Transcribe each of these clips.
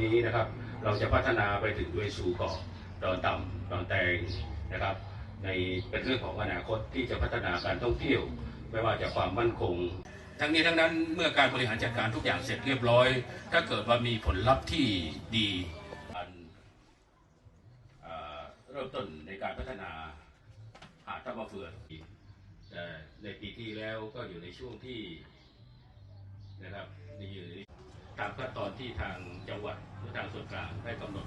นี้นะครับ เราจะพัฒนาไปถึงด้วยสู่เกาะดอนต่ำดอนแตงนะครับ ในเป็นเรื่องของอนาคตที่จะพัฒนาการท่องเที่ยว ไม่ว่าจะความมั่นคง ทั้งนี้ทั้งนั้นเมื่อการบริหารจัดการทุกอย่างเสร็จเรียบร้อย ถ้าเกิดว่ามีผลลัพธ์ที่ดีการเริ่มต้นในการพัฒนาหาดท่ามะเฟืองในปีที่แล้วก็อยู่ในช่วงที่นะครับอยู่ใน ตามขั้นตอนที่ทางจังหวัดหรือทางส่วนกลางได้กำหนด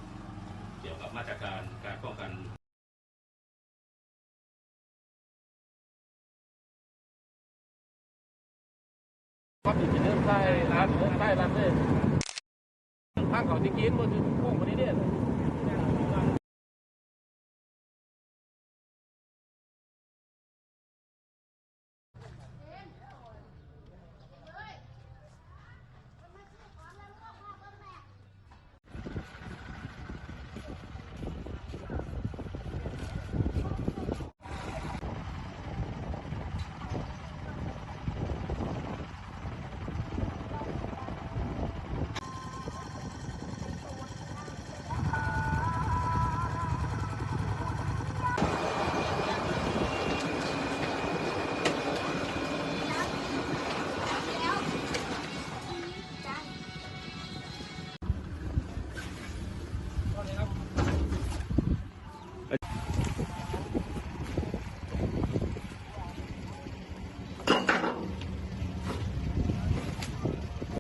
เกี่ยวกับมาตรการการป้องกันก็ติดเดินใต้ร้านเดินใต้ร้านเลยทางเขาที่กินบนพุ่งคนนี้เนี่ย